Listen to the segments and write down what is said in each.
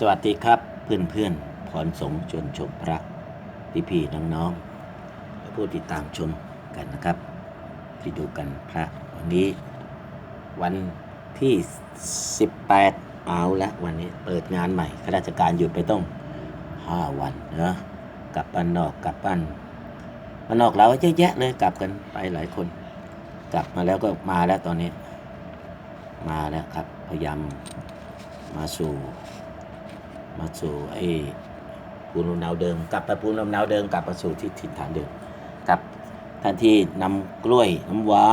สวัสดีครับเพื่อนเพื่อนพรสงฆ์ชวนชมพระพี่พี่ๆน้องๆและผู้ติดตามชมกันนะครับ ที่ดูกันพระวันนี้ วันที่ 18 เอาละวันนี้เปิดงานใหม่ข้าราชการหยุดไปต้อง 5 วันเนะกลับบ้านนอกกลับบ้านบ้านนอกเราเยอะแยะเลยกลับกันไปหลายคน กลับมาแล้วก็มาแล้วตอนนี้ มาแล้วครับพยายามมาสู่ มาสู่ไอ้ภูมิลำเนาเดิม กลับไปภูมิลำเนาเดิมกลับมาสู่ที่ถิ่นฐานเดิมครับท่านที่นำกล้วยน้ำว้า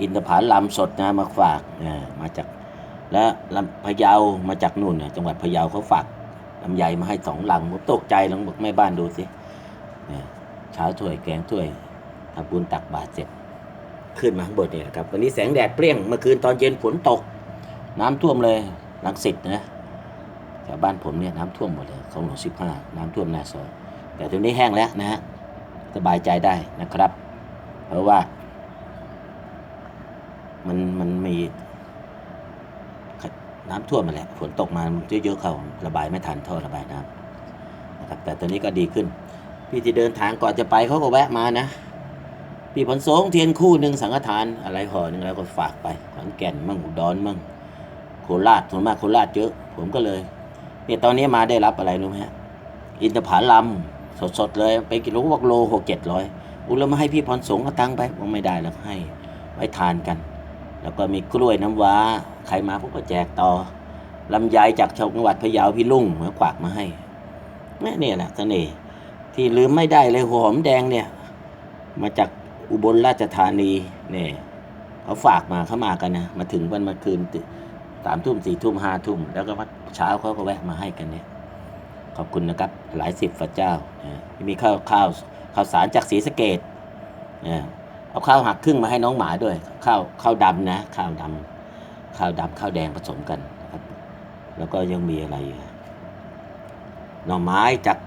อินทผลัมสดนะมาฝากนะมาจากและลำพะเยามาจากนู่นนะจังหวัดพะเยาเขาฝากลำไยมาให้สองลังผมตกใจลองบอกแม่บ้านดูสิเช้าถ้วยแกงถ้วยทำบุญตักบาตรเสร็จขึ้นมาข้างบนนี่แหละครับ วันนี้แสงแดดเปรี้ยงเมื่อคืนตอนเย็นฝนตก น้ำท่วมเลยลังสิตนะ แถวบ้านผมเนี่ยน้ำท่วมหมดเลยของหลวงสิบห้าน้ำท่วมหน้าซอยแต่ตรงนี้แห้งแล้วนะฮะสบายใจได้นะครับ เพราะว่า มันมันมีน้ำท่วมมาแหละฝนตกมาเยอะๆเขาระบายไม่ทันท่อระบายน้ำนะครับ แต่ตอนนี้ก็ดีขึ้น พี่ที่เดินทางก่อนจะไปเขาก็แวะมานะพี่ผลสงเทียนคู่หนึ่งสังฆทานอะไรห่อหนึ่งแล้วก็ฝากไปขอนแก่นมั่งอุดรมั่งโคราชส่วนมากโคราชเยอะ ผมก็เลย เนี่ยตอนนี้มาได้รับอะไรรู้ไหมฮะอินทผลัมสดๆเลยไปกิโลบอกโลหกเจ็ดร้อยอุลมาให้พี่พรสงฆ์เอาตังไปบอกไม่ได้แล้วให้ไว้ทานกัน แล้วก็มีกล้วยน้ำว้า ใครมาพวกก็แจกต่อลำไยจากชาวจังหวัดพะเยาพี่ลุงมากวากมาให้แม่เนี่ยแหละเสน่ห์ที่ลืมไม่ได้เลยหัวหอมแดงเนี่ย มาจากอุบลราชธานีเนี่ยเขาฝากมาเข้ามากันนะ มาถึงวันมาคืน สามทุ่มสี่ทุ่มห้าทุ่มแล้วก็เช้าเขาก็แวะมาให้กันเนี่ยขอบคุณนะครับหลายสิบพระเจ้านะมีข้าวข้าวข้าวสารจากศรีสะเกดนะเอาข้าวหักครึ่งมาให้น้องหมาด้วย ข้าวข้าวดำนะข้าวดำข้าวดำข้าวแดงผสมกันครับ แล้วก็ยังมีอะไรอีกอะหน่อไม้จาก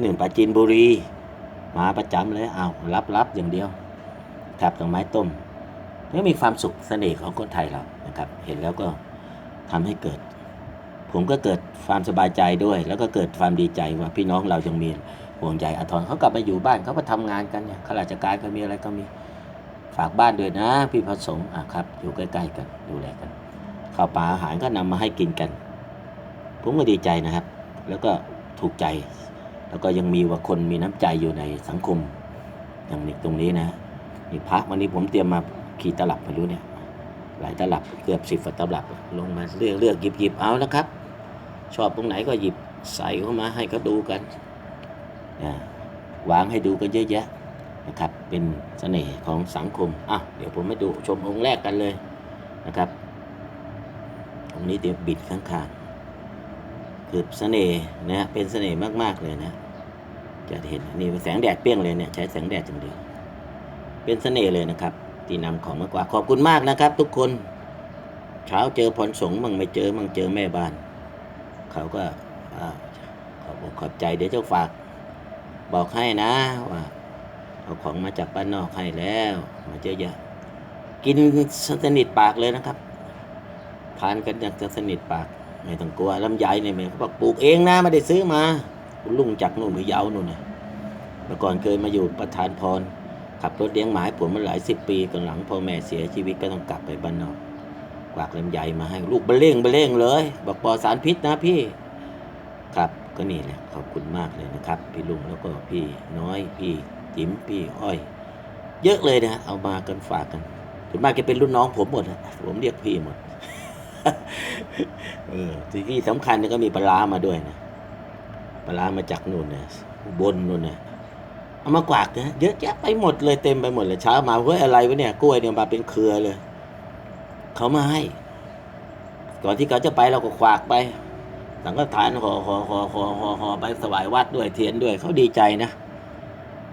หนึ่งปราจีนบุรีมาประจำเลยเอารับรับอย่างเดียวแถบดอกไม้ต้มนี่มีความสุขเสน่ห์ของคนไทยเรานะครับ เห็นแล้วก็ ทำให้เกิด ผมก็เกิดความสบายใจด้วย แล้วก็เกิดความดีใจว่าพี่น้องเรายังมีห่วงใยอาทรเขากลับมาอยู่บ้านเขาก็ทำงานกันเนี่ยข้าราชการก็มีอะไรก็มีฝากบ้านด้วยนะพี่พระสงฆ์อะครับ อยู่ใกล้ๆกันดูแลกันข้าวปลาอาหารก็นำมาให้กินกัน ผมก็ดีใจนะครับ แล้วก็ถูกใจ แล้วก็ยังมีว่าคนมีน้ำใจอยู่ในสังคมอย่างนี้ตรงนี้นะนี่พระวันนี้ผมเตรียมมาขี่ตลับไม่รู้เนี่ย หลายตลับเกือบสิบตลับ ลงมาเลือกเลือกหยิบหยิบเอานะครับ ชอบตรงไหนก็หยิบใส่เข้ามาให้เขาดูกันวางให้ดูกันเยอะแยะนะครับ เป็นเสน่ห์ของสังคมอะเดี๋ยวผมมาดูชมองค์แรกกันเลยนะครับองค์นี้เดี๋ยวบิดข้างๆคือเสน่ห์นะเป็นเสน่ห์มากๆเลยนะจะเห็นนี่แสงแดดเปรี้ยงเลยเนี่ยใช้แสงแดดอย่างเดียว เป็นเสน่ห์เลยนะครับ ที่นำของมากกว่า ขอบคุณมากนะครับ ทุกคน เช้าเจอพรสงมั่งไม่เจอมั่งเจอแม่บ้าน เขาก็อ่าขอบอกขอบใจเดี๋ยวเจ้าฝาก บอกให้นะว่าเอาของมาจากบ้านนอกให้แล้ว มาเยอะๆกินสนิทปากเลยนะครับทานกันอย่างจะสนิทปากไม่ต้องกลัวลำไยเนี่ยแม่เขาบอกปลูกเองนะไม่ได้ซื้อมาลุงจากนู่นหรือยาวนู่นนะเมื่อก่อนเคยมาอยู่ประธานพร ขับรถเลี้ยงหมาให้ผมมาหลายสิบปีก่อนหลังพ่อแม่เสียชีวิตก็ต้องกลับไปบ้านนอกกวากลำไยมาให้ลูกเบลเล่งเบลเล่งเลย บอกปลอดสารพิษนะพี่ ครับก็นี่แหละขอบคุณมากเลยนะครับ พี่ลุงแล้วก็พี่น้อยพี่จิ๋มพี่อ้อย เยอะเลยนะเอามากันฝากกันส่วนมากจะเป็นรุ่นน้องผมหมดนะผมเรียกพี่หมดเออที่ที่สำคัญก็มีปลามาด้วยนะปลามาจากนู่นนะบนนู่นนะ เอามากวากนะเยอะแยะไปหมดเลยเต็มไปหมดเลยเช้ามาเฮ้ยอะไรวะเนี่ยกล้วยเนี่ยมาเป็นเครือเลย เขามาให้ ก่อนที่เขาจะไปเราก็ควากไป สังฆทานห่อห่อห่อห่อห่อห่อไปถวายวัดด้วยเทียนด้วยเขาดีใจนะ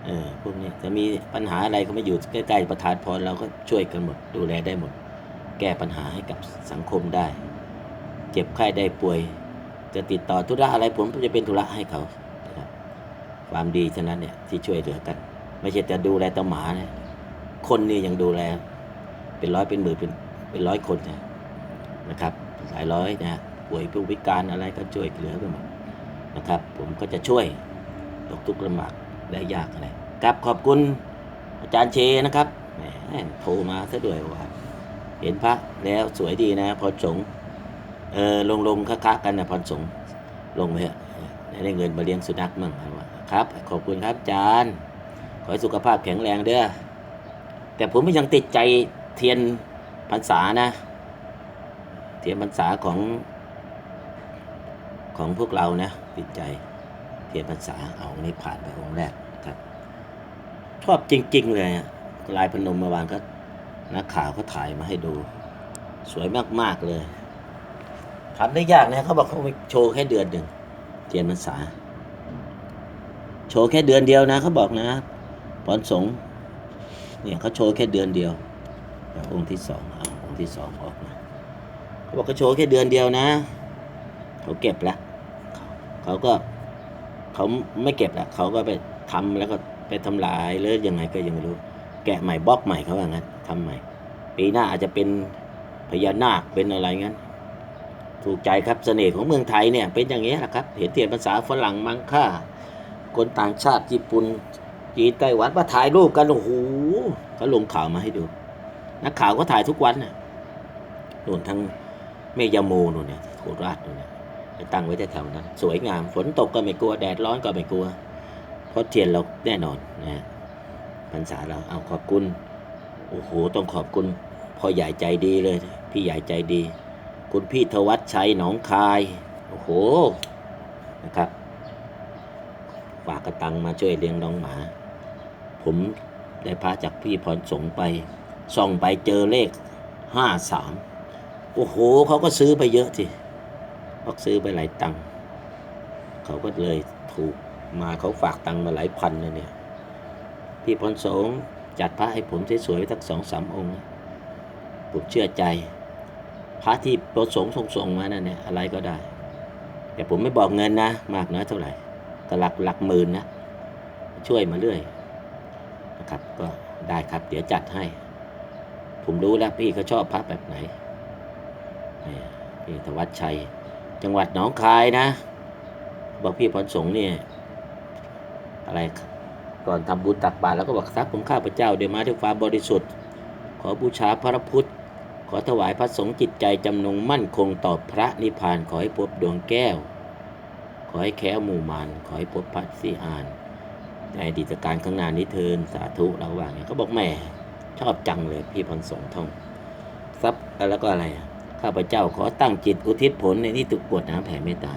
เออพวกนี้จะมีปัญหาอะไรเขาไม่อยู่ใกล้ๆประธานพรเราก็ช่วยกันหมดดูแลได้หมด แก้ปัญหาให้กับสังคมได้ เจ็บไข้ได้ป่วย จะติดต่อธุระอะไรผมจะเป็นธุระให้เขา ความดีฉะนั้นเนี่ยที่ช่วยเหลือกัน ไม่ใช่แต่ดูแลแตัวหมานะคนนี่ยังดูแล เป็นร้อยเป็นหมื่นเป็นเป็นร้อยคนนะนะครับหลายร้อยนะป่วยผู้พิการอะไรก็ช่วยเหลือไปหมดนะครับ ผมก็จะช่วยตกทุกข์ลำบากได้ยากอะไรครับขอบคุณอาจารย์เชนะครับแหมโทรมาซะด้วยว่าเห็นพระแล้วสวยดีนะพอสงเออลงลงค้าๆกันนะพรสงลงไปเถอะ ได้เงินมาเลี้ยงสุนัขมั่งครับ ขอบคุณครับอาจารย์ขอให้สุขภาพแข็งแรงเด้อแต่ผมยังติดใจเทียนพรรษานะ เทียนพรรษาของ ของพวกเรานะ ติดใจเทียนพรรษาเอาองค์นี้ผ่านไปองค์แรกครับ ชอบจริง ๆ เลยลายพนมเมื่อวานก็นักข่าวเขาถ่ายมาให้ดู สวยมาก ๆ เลยทำได้ยากนะเขาบอกเขาโชว์แค่เดือนหนึ่ง เทียนพรรษา โชว์แค่เดือนเดียวนะเขาบอกนะพรสงเนี่ยเขาโชว์แค่เดือนเดียวแล้วองค์ที่สองเอาองค์ที่สองออกมาเขาบอกเขาโชว์แค่เดือนเดียวนะเขาเก็บล้วเขาก็เขาไม่เก็บล้วเขาก็ไปทำแล้วก็ไปทำลายหรือยังไงก็ยังไม่รู้ แกะใหม่บล็อกใหม่เขาว่างั้นทำใหม่ ปีหน้าอาจจะเป็นพญานาคเป็นอะไรงั้น ถูกใจครับเสน่ห์ของเมืองไทยเนี่ยเป็นอย่างนี้แหละครับ เห็นเทียนภาษาฝรั่งมังค่า คนต่างชาติญี่ปุ่นจีนไต้หวันมาถ่ายรูปกันโอ้โหเขาลงข่าวมาให้ดู นักข่าวก็ถ่ายทุกวันน่ะนู่นทั้งเมยาโมนู่นเนี่ยโคราชนู่นเนี่ยตั้งไว้แถวๆนั้น สวยงามฝนตกก็ไม่กลัวแดดร้อนก็ไม่กลัวเพราะเทียนเราแน่นอนนะฮะพรรษาเราเอาขอบคุณโอ้โหต้องขอบคุณพ่อใหญ่ใจดีเลย พี่ใหญ่ใจดี คุณพี่ธวัชชัยหนองคาย โอ้โห นะครับ ฝากกระตังมาช่วยเลี้ยงน้องหมา ผมได้พระจากพี่พรสงไปส่องไปเจอเลขห้าสามโอ้โห เขาก็ซื้อไปเยอะทีเขาซื้อไปหลายตังค์เขาก็เลยถูกมาเขาฝากตังค์มาหลายพันเลยเนี่ย พี่พรสงจัดพระให้ผมสวยๆไว้ทั้งสองสามองค์ ผมเชื่อใจ พระที่ประสงค์ส่งมานั่นเนี่ยอะไรก็ได้ แต่ผมไม่บอกเงินนะ มากน้อยเท่าไหร่ก็หลักหลักหมื่นนะ ช่วยมาเรื่อยนะครับก็ได้ครับเดี๋ยวจัดให้ ผมรู้แล้วพี่เขาชอบพระแบบไหนนี่พี่ธวัชชัย จังหวัดหนองคายนะ บอกพี่พรสงฆ์เนี่ยอะไรก่อนทำบุญตักบาตรแล้วก็บอกทรัพย์ของข้าพเจ้าเดี๋ยวมาด้วยความบริสุทธิ์ ขอบูชาพระพุทธ ขอถวายพระสงฆ์จิตใจจำนงมั่นคงต่อพระนิพพานขอให้พบดวงแก้ว ขอให้แค้วหมู่มานขอให้พบพระสีอาน ในอดีตการข้างหน้านี้เทินสาธุเราว่างเขาบอกแม่ชอบจังเลยพี่พรสงฆ์ท่องทรัพย์แล้วก็อะไร ข้าพเจ้าขอตั้งจิตอุทิศผลในที่ตุกปวดน้ำแผ่เมตตา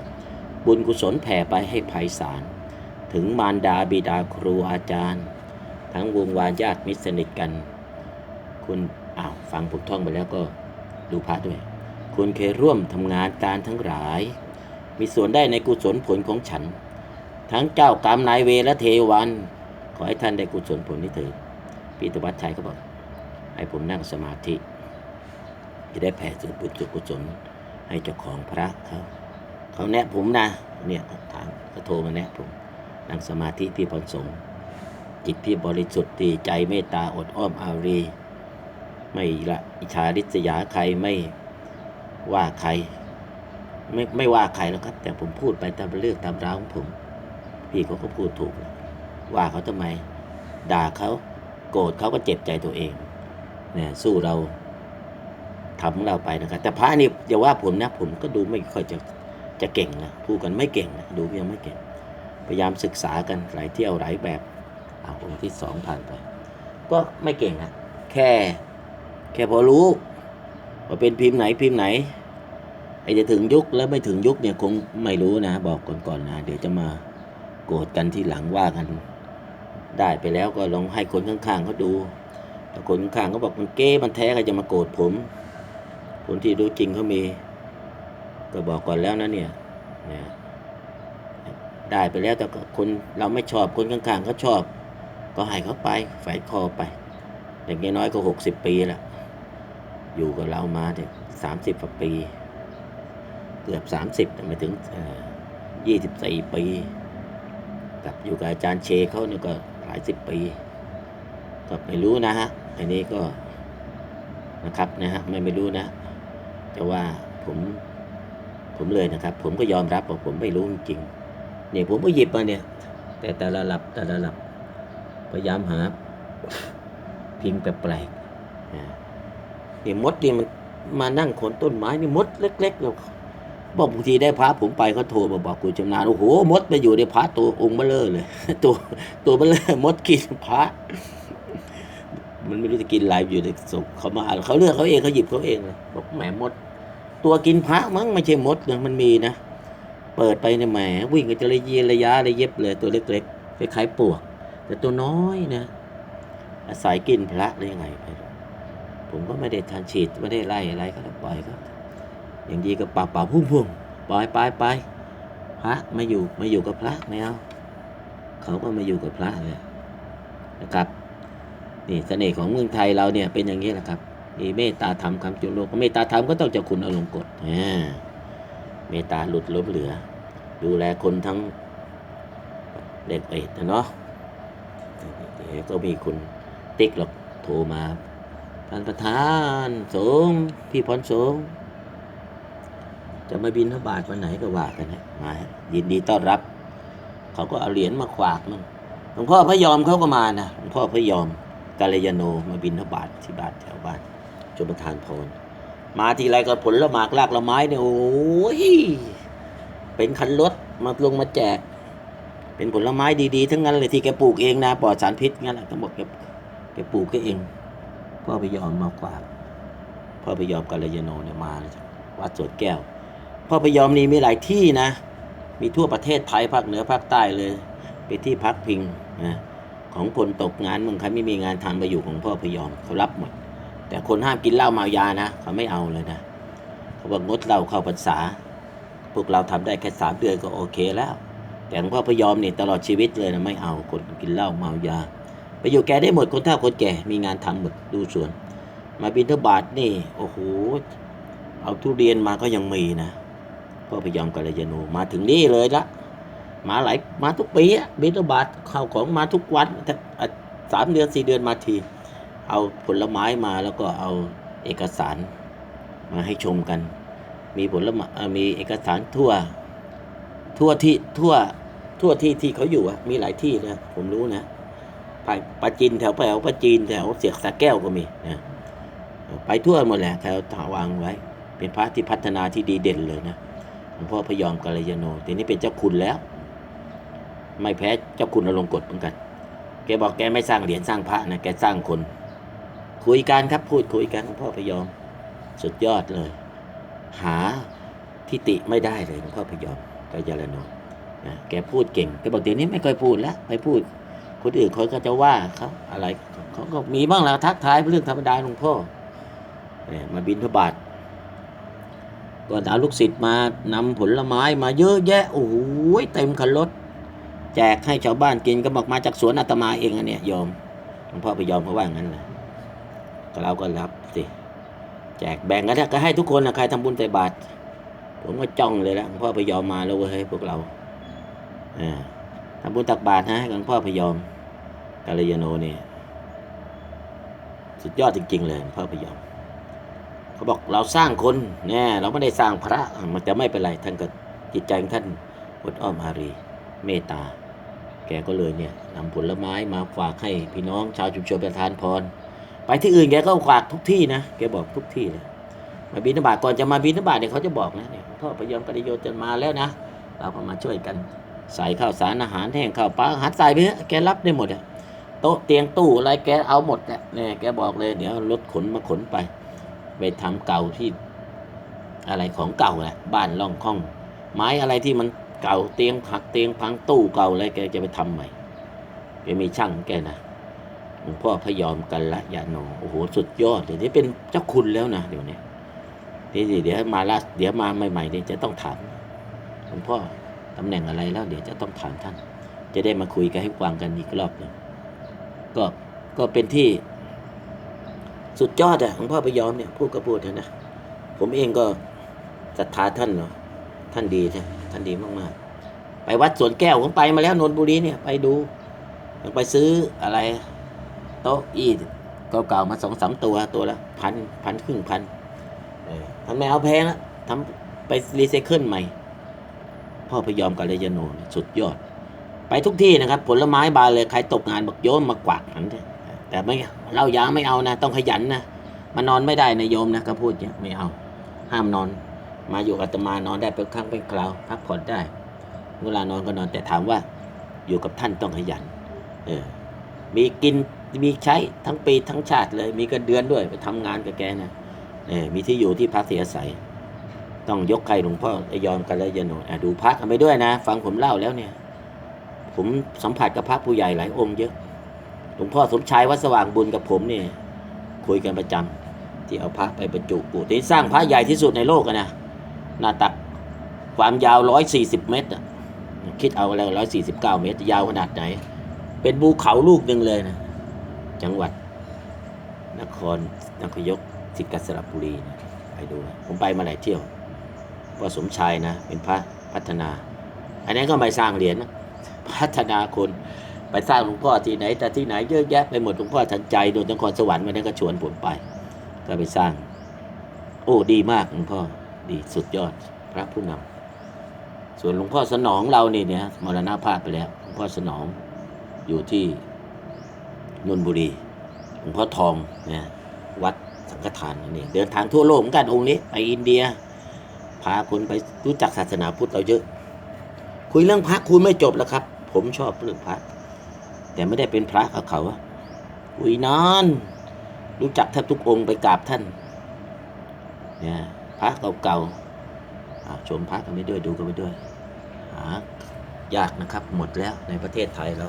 บุญกุศลแผ่ไปให้ไพศาลถึงมารดาบิดาครูอาจารย์ ทั้งวงวานญาติมิตรสนิทกัน คุณ อ้าวฟังผมท่องไปแล้วก็ดูพระด้วยคุณเคยร่วมทำงานการทั้งหลาย มีส่วนได้ในกุศลผลของฉัน ทั้งเจ้ากรรมนายเวและเทวัน ขอให้ท่านได้กุศลผลนี้เถิดพี่ตวัชชัยก็บอก ให้ผมนั่งสมาธิ จะได้แผ่ส่วนบุญส่วนกุศลให้เจ้าของพระเขาเขาแนะผมนะ เนี่ยถามเขาโทรมาแนะผม นั่งสมาธิพี่พรสงจิตพี่บริสุทธิ์ดีใจเมตตาอดอ้อมอารี ไม่ละอิจฉาริษยาใครไม่ว่าใคร ไม่ไม่ว่าใครแล้วครับ แต่ผมพูดไปตามเรื่องตามราวของผม พี่เขาก็พูดถูก ว่าเขาทำไม ด่าเขาโกรธเขาก็เจ็บใจตัวเองเนี่ยสู้เราทำของเราไปนะครับ แต่พระนี่อย่าว่าผมนะ ผมก็ดูไม่ค่อยจะจะเก่งนะพูดกันไม่เก่งนะดูยังไม่เก่ง พยายามศึกษากันหลายเที่ยวหลายแบบเอาองค์ที่สองผ่านไป ก็ไม่เก่งอะแค่ แค่พอรู้ว่าเป็นพิมพ์ไหนพิมพ์ไหนไอจะถึงยุคแล้วไม่ถึงยุคเนี่ยคงไม่รู้นะ บอกก่อนๆนะเดี๋ยวจะมาโกรธกันที่หลังว่ากัน ได้ไปแล้วก็ลองให้คนข้างๆเขาดูถ้าคนข้างๆเขาบอกมันเก้มันแท้ก็จะมาโกรธผม คนที่รู้จริงเขามี ก็บอกก่อนแล้วนะเนี่ยเนี่ยได้ไปแล้วแต่คนเราไม่ชอบคนข้างๆเขาชอบ ก็ให้เขาไปแฝงคอไปเด็กน้อยก็หกสิบปีแล้ว อยู่กับเรามาเนี่ยสามสิบกว่าปี เกือบสามสิบแต่ไม่ถึงยี่สิบสี่ปีกับอยู่กับอาจารย์เชเขาเนี่ยก็หลายสิบปีก็ไม่รู้นะฮะอันนี้ก็นะครับนะฮะไม่ไม่รู้นะแต่ว่าผมผมเลยนะครับ ผมก็ยอมรับว่าผมไม่รู้จริงเนี่ยผมก็หยิบมาเนี่ย แต่แต่ละหลับแต่ละหลับพยายามหาพิงแปลกๆ นี่มดนี่มันมานั่งขนต้นไม้นี่มดเล็กๆเนี่ยบอกบางทีได้พระผมไปเขาโทรมาบอกคุณชำนาญโอ้โหมดไปอยู่ในพระตัวองค์เบลเลอร์เลย ตัวตัวเบลเลอร์มดกินพระ มันไม่รู้จะกินอะไรอยู่ในศพเขามาเขาเลือกเขาเองเขาหยิบเขาเองเลยบอกแหมมด ตัวกินพระมั้งไม่ใช่มดนะมันมีนะเปิดไปเนี่ยแหมวิ่งกันจะระเยระยะระเย็บเลย ตัวเล็กๆคล้ายๆปวก แต่ตัวน้อยนะอาศัยกินพระได้ยังไงไม่รู้ ผมก็ไม่ได้ทันฉีดไม่ได้ไล่อะไรก็ปล่อยก็อย่างดีก็ป่าป่าพุ่งพุ่งปล่อยไปไปพระมาอยู่มาอยู่กับพระไม่เอาเขาก็มาอยู่กับพระเลยนะครับนี่เสน่ห์ของเมืองไทยเราเนี่ยเป็นอย่างนี้แหละครับมีเมตตาธรรมคำจุลโลกเมตตาธรรมก็ต้องเจะคุณอารมณ์กฎเมตตาหลุดล้มเหลือ ดูแลคนทั้งเด็กเอ็ดนะเนาะเดี๋ยวก็มีคุณติ๊กหรอกโทรมา ท่านประธานสงพี่พรสงจะมาบินทบาทวันไหนก็ว่ากันนะมายินดีต้อนรับ เขาก็เอาเหรียญมาขวากมั่งหลวงพ่อพระยอมเขาก็มานะหลวงพ่อพระยอมกาลยาโนมาบินทบาทที่บ้านแถวบ้านชมประทานพรมาทีไรก็ผลละหมากลากละไม้เนี่ยโอ้ยเป็นคันรถมาลงมาแจก เป็นผลไม้ดีๆ ทั้งนั้นเลยที่แกปลูกเองนะปลอดสารพิษงั้นแหละทั้งหมดแกแกปลูกก็เอง พ่อไปยอมมากกว่าพ่อไปยอมกาลยาโนเนี่ยมาจากวัดสวนแก้วพ่อไปยอมนี่มีหลายที่นะ มีทั่วประเทศไทยภาคเหนือภาคใต้เลยไปที่พักพิงนะของคนตกงานเมืองใครไม่มีงานทำไปอยู่ของพ่อพยอมเขารับหมด แต่คนห้ามกินเหล้าเมายานะ เขาไม่เอาเลยนะเขาบอกงดเหล้าเข้าพรรษา พวกเราทำได้แค่สามเดือนก็โอเคแล้ว แต่พ่อพยอมนี่ตลอดชีวิตเลยนะไม่เอาคนกินเหล้าเมายา ไปอยู่แกได้หมดคนเฒ่าคนแก่มีงานทำหมดดูสวน มาบินทบาทนี่ โอ้โหเอาทุเรียนมาก็ยังมีนะพ่อพยอมกัลยาณูมาถึงนี่เลยละมาหลายมาทุกปีอะบินทบาทข้าวของมาทุกวันถ้าอะสามเดือนสี่เดือนมาที เอาผลไม้มาแล้วก็เอาเอกสารมาให้ชมกัน มีผลไม้มีเอกสารทั่ว ทั่วที่ทั่วทั่วที่ที่เขาอยู่อะมีหลายที่นะผมรู้นะ ไปปาจีนแถวแถวปาจีนแถวเสียกสาแก้วก็มีนะไปทั่วหมดแหละแถวถาวางไว้ เป็นพระที่พัฒนาที่ดีเด่นเลยนะหลวงพ่อพยอมกัลยาโนทีนี้เป็นเจ้าคุณแล้ว ไม่แพ้เจ้าคุณอลงกฎเหมือนกัน แกบอกแกไม่สร้างเหรียญสร้างพระนะแกสร้างคน คุยกันครับพูดคุยกันหลวงพ่อพยอม สุดยอดเลย หาทิติไม่ได้เลยหลวงพ่อพยอมกัลยาโนนะแกพูดเก่งแกบอกเดี๋ยวนี้ไม่ค่อยพูดแล้วไปพูด คนอื่นเขาก็จะว่าเขาอะไรเขาก็มีบ้างแล้วทักทายเรื่องธรรมดาหลวงพ่อเนี่ยมาบินทบาทก็เอาลูกศิษย์มานำผลไม้มาเยอะแยะโอ้โหเต็มคันรถแจกให้ชาวบ้านกินก็บอกมาจากสวนอาตมาเองอันเนี้ยโยมหลวงพ่อไปยอมเขาว่างั้นเลยก็เราก็รับสิแจกแบ่งกันก็ให้ทุกคนนะใครทำบุญใส่บาตรผมก็จ้องเลยแล้วหลวงพ่อไปยอมมาแล้วเว้ยพวกเราอ่าทำบุญตักบาตรนะให้หลวงพ่อพยอม กาลยาโนเนี่ยสุดยอดจริง ๆ เลยพ่อพยอมเขาบอกเราสร้างคนเนี่ยเราไม่ได้สร้างพระมันจะไม่เป็นไรท่านก็จิตใจของท่านอดอ้อมอารี เมตตา แกก็เลยเนี่ยนำผลไม้มาฝากให้พี่น้องชาวชุมชนประทานพร ไปที่อื่นแกก็ฝากทุกที่นะแกบอกทุกที่เลยมาบิณฑบาตก่อนจะมาบิณฑบาตเนี่ยเขาจะบอกนะเนี่ยพ่อพยอมปริโยจะมาแล้วนะเราก็มาช่วยกัน ใส่ข้าวสารอาหารแห้งข้าวปลาอาหารใส่ไปเถอะแกรับได้หมดอะ โต๊ะเตียงตู้อะไรแกเอาหมดอะเนี่ยแกบอกเลย เดี๋ยวรถขนมาขนไป ไปทำเก่าที่ อะไรของเก่าแหละบ้านร่องคล่อง ไม้อะไรที่มันเก่าเตียงหักเตียงพังตู้เก่าอะไรแกจะไปทำใหม่แกมีช่างแกนะหลวงพ่อพยอมกันละยาโนโอ้โหสุดยอดเดี๋ยวนี้เป็นเจ้าคุณแล้วนะเดี๋ยวนี้นี่เดี๋ยวมาละเดี๋ยวมาใหม่ๆเนี่ยจะต้องถามหลวงพ่อตำแหน่งอะไรแล้ว เดี๋ยวจะต้องถามท่าน จะได้มาคุยกันให้ฟังกันอีกรอบหนึ่ง ก็ก็เป็นที่ สุดยอดอะหลวงพ่อพยอมเนี่ยพูดก็พูดเถอะนะผมเองก็ศรัทธาท่านเนาะท่านดีนะท่านดีมากๆ ไปวัดสวนแก้วผมไปมาแล้วนนทบุรีเนี่ยไปดูยังไปซื้ออะไร โต๊ะอี้เก่าๆมาสองสามตัวตัวละพันพันครึ่งพันท่านไม่เอาแพงอะทำไปรีไซเคิลใหม่ พ่อพยอมกัลยโน่สุดยอด ไปทุกที่นะครับ ผลไม้บานเลยใครตกงานบอกโยมมากวาดหันแต่ไม่เหล่ายางไม่เอานะ ต้องขยันนะมานอนไม่ได้นะโยมนะก็พูดอย่างไม่เอา ห้ามนอน มาอยู่กับอาตมานอนได้เป็นครั้งเป็นคราวพักผ่อนได้ เวลานอนก็นอนแต่ถามว่า อยู่กับท่านต้องขยัน เออ มีกินมีใช้ทั้งปีทั้งชาติเลย มีกันเดือนด้วยไปทำงานกับแกนะเออมีที่อยู่ที่พักเสียอาศัยต้องยกใครหลวงพ่ออยอมกันแล้วยาโนอะดูพักกันไปด้วยนะ ฟังผมเล่าแล้วเนี่ย ผมสัมผัสกับพระผู้ใหญ่หลายองค์เยอะ หลวงพ่อสมชายวัดสว่างบุญกับผมเนี่ยคุยกันประจำที่เอาพระไปบรรจุปู่ที่สร้างพระใหญ่ที่สุดในโลกนะหน้าตักความยาวร้อยสี่สิบเมตรคิดเอาแล้วร้อยสี่สิบเก้าเมตร ยาวขนาดไหน เป็นภูเขาลูกหนึ่งเลยนะ จังหวัด นครนครยกสิทธิ์กสระบุรีนะไปดู ผมไปมาหลายเที่ยวพ่อสมชายนะ เป็นพระพัฒนา อันนั้ก็ไม่สร้างเหรียญนะ พัฒนาคนไปสร้างหลวงพ่อที่ไหนแต่ที่ไหนเยอะแยะไปหมดหลวงพ่อทันใจโดนนครสวรรค์มานั้นก็ชวนผมไป ก็ไปสร้าง โอ้ดีมากหลวงพ่อดีสุดยอดพระผู้นำส่วนหลวงพ่อสนองเรานี่เนี่ยมรณภาพไปแล้วหลวงพ่อสนองอยู่ที่นนบุรีหลวงพ่อทองเนี่ยวัดสังฆทานนี่เดินทางทั่วโลกเหมือนกันองค์นี้ ไปอินเดีย พาคนไปรู้จักศาสนาพุทธเราเยอะ คุยเรื่องพระคุยไม่จบแล้วครับ ผมชอบเรื่องพระแต่ไม่ได้เป็นพระกับเขาอะคุยนานรู้จักแทบทุกองค์ไปกราบท่านเนี่ยพระเก่าๆอะชมพระกันไปด้วยดูกันไปด้วยหายากนะครับ หมดแล้วในประเทศไทยเรา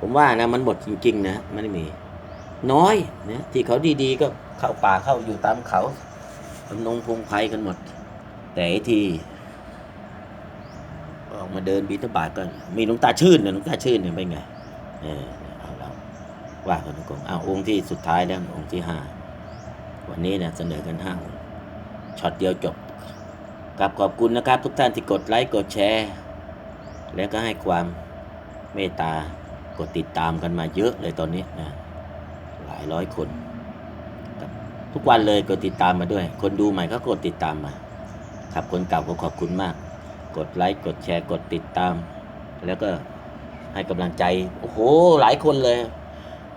ผมว่านะมันหมดจริงๆนะมันไม่มี น้อยเนี่ยที่เขาดีๆก็เข้าป่าเข้าอยู่ตามเขาทำนงพงไพรกันหมด แต่ที่ มาเดินบิณฑบาตก็มีหลวงตาชื่นนะหลวงตาชื่นเนี่ยเป็นไงเออเอาเราว่ากันตรงๆเอาองค์ที่สุดท้ายแล้วองค์ที่ห้าวันนี้เนี่ยเสนอกันห้าช็อตเดียวจบกับขอบคุณนะครับ ทุกท่านที่กดไลค์กดแชร์ แล้วก็ให้ความเมตตากดติดตามกันมาเยอะเลยตอนนี้นะหลายร้อยคน ทุกวันเลยกดติดตามมาด้วย คนดูใหม่ก็กดติดตามมาครับคนเก่าก็ขอบคุณมาก กดไลค์ กดแชร์ กดติดตาม แล้วก็ให้กำลังใจ โอ้โห หลายคนเลย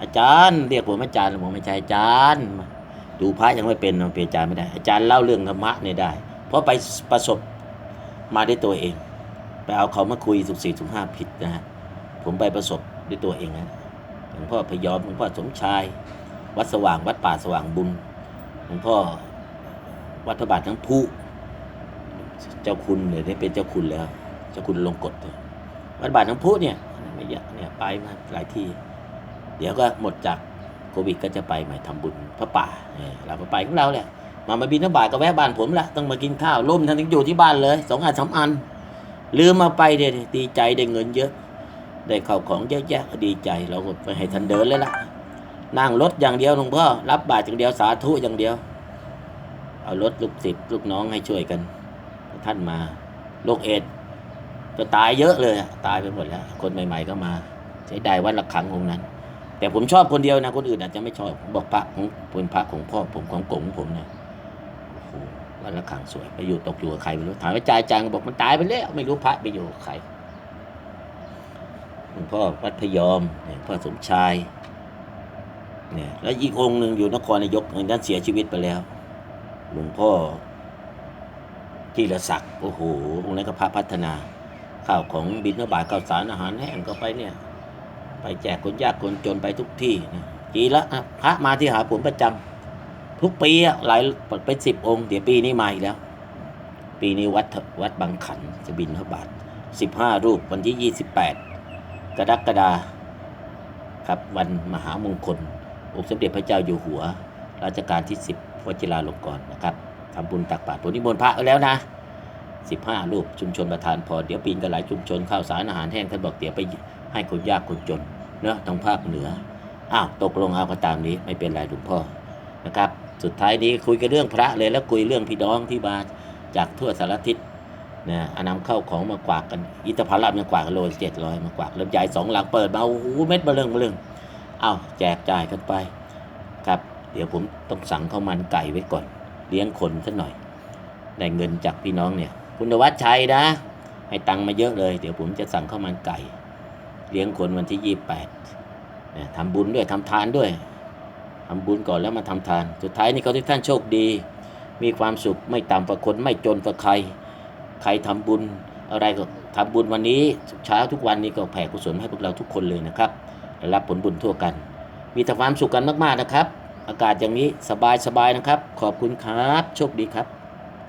อาจารย์ เรียกผมอาจารย์ผมไม่ใช่อาจารย์ ดูพระยังไม่เป็นมันเป็นอาจารย์ไม่ได้ อาจารย์เล่าเรื่องธรรมะเนี่ยได้ เพราะไปประสบมาด้วยตัวเอง ไปเอาเขามาคุยสุกสี่สุกห้าผิดนะฮะ ผมไปประสบด้วยตัวเองนะหลวงพ่อพยอมหลวงพ่อสมชาย วัดสว่างวัดป่าสว่างบุญหลวงพ่อวัดพระบาททั้งผู้ เจ้าคุณเนี่ยได้เป็นเจ้าคุณแล้ว เจ้าคุณลงกฎเลยวัดบาทน้ำพุเนี่ยไม่เยอะเนี่ยไปมาหลายที่ เดี๋ยวก็หมดจากโควิดก็จะไปใหม่ทำบุญพระป่าเนี่ยเราก็ไปของเราแหละมามาบินทบาทก็แวะบ้านผมละต้องมากินข้าวร่มท่านถึงอยู่ที่บ้านเลยสองอันสามอันลืมมาไปเดี๋ยดีใจได้เงินเยอะ ได้ข้าวของเยอะแยะก็ดีใจเราก็ไปให้ท่านเดินเลยละนั่งรถอย่างเดียวหลวงพ่อรับบาตรอย่างเดียวสาธุอย่างเดียว เอารถลูกศิษย์ลูกน้องให้ช่วยกัน ท่านมาโรคเอดก็ตายเยอะเลยตายไปหมดแล้ว คนใหม่ ๆ ก็มาใช้ได้วัดละครังองค์นั้น แต่ผมชอบคนเดียวนะคนอื่นอาจจะไม่ชอบบอกพระของเป็นพระของพ่อผมของกงผมเนี่ยวัดละครังสวยไปอยู่ตกอยู่กับใครไม่รู้ถามว่าจ่ายจังบอกมันตายไปแล้วไม่รู้พระไปอยู่กับใครหลวงพ่อวัดพยอมเนี่ยพ่อสมชายเนี่ยแล้วอีกองค์หนึ่งอยู่นครนายกนั้นเสียชีวิตไปแล้ว หลวงพ่อ จีรศักดิ์โอ้โหองค์นั้นก็พระพัฒนาข้าวของบินทบาทข้าวสารอาหารแห้งก็ไปเนี่ย ไปแจกคนยากคนจนไปทุกที่นะจีละนะพระมาที่หาผมประจำทุกปีอะหลายเป็นสิบองค์เดี๋ยวปีนี้มาอีกแล้ว ปีนี้วัดวัดบางขันจะบินทบาทสิบห้ารูปวันที่ยี่สิบแปดกรกฎาครับวันมหามงคล องค์สมเด็จพระเจ้าอยู่หัว รัชกาลที่สิบวชิราลงกรณ์นะครับ ทำบุญตักบาตรผลนิมนต์พระเอาแล้วนะสิบห้ารูปชุมชนประธานพรเดี๋ยวปีนกันหลายชุมชนข้าวสารอาหารแห้งท่านบอกเดี๋ยวไปให้คนยากคนจนเนาะทางภาคเหนืออ้าวตกลงเอาก็ตามนี้ไม่เป็นไรหลวงพ่อนะครับ สุดท้ายนี้คุยกันเรื่องพระเลยแล้วคุยเรื่องพี่น้องที่มาจากทั่วสารทิศนะอนำเข้าของมากวากกันอินทผลัมยังกวากกันโลเจ็ดร้อยมากวากลำไยสองหลังเปิดมาโอ้โหเม็ดมะเริงมะเริงอ้าวแจกจ่ายกันไป ครับ เดี๋ยวผมต้องสั่งข้าวมันไก่ไว้ก่อน เลี้ยงคนสักหน่อย ได้เงินจากพี่น้องเนี่ย คุณธวัชชัยนะ ให้ตังค์มาเยอะเลย เดี๋ยวผมจะสั่งข้าวมันไก่ เลี้ยงคนวันที่ยี่แปดทำบุญด้วยทำทานด้วยทำบุญก่อนแล้วมาทำทาน สุดท้ายนี่เขาทุกท่านโชคดี มีความสุขไม่ต่ำกว่าคนไม่จนกว่าใคร ใครทำบุญอะไรก็ทำบุญวันนี้เช้าทุกวันนี้ก็แผ่กุศลให้พวกเราทุกคนเลยนะครับรับผลบุญทั่วกัน มีแต่ความสุขกันมากๆนะครับ อากาศอย่างนี้สบายๆนะครับ ขอบคุณครับ โชคดีครับ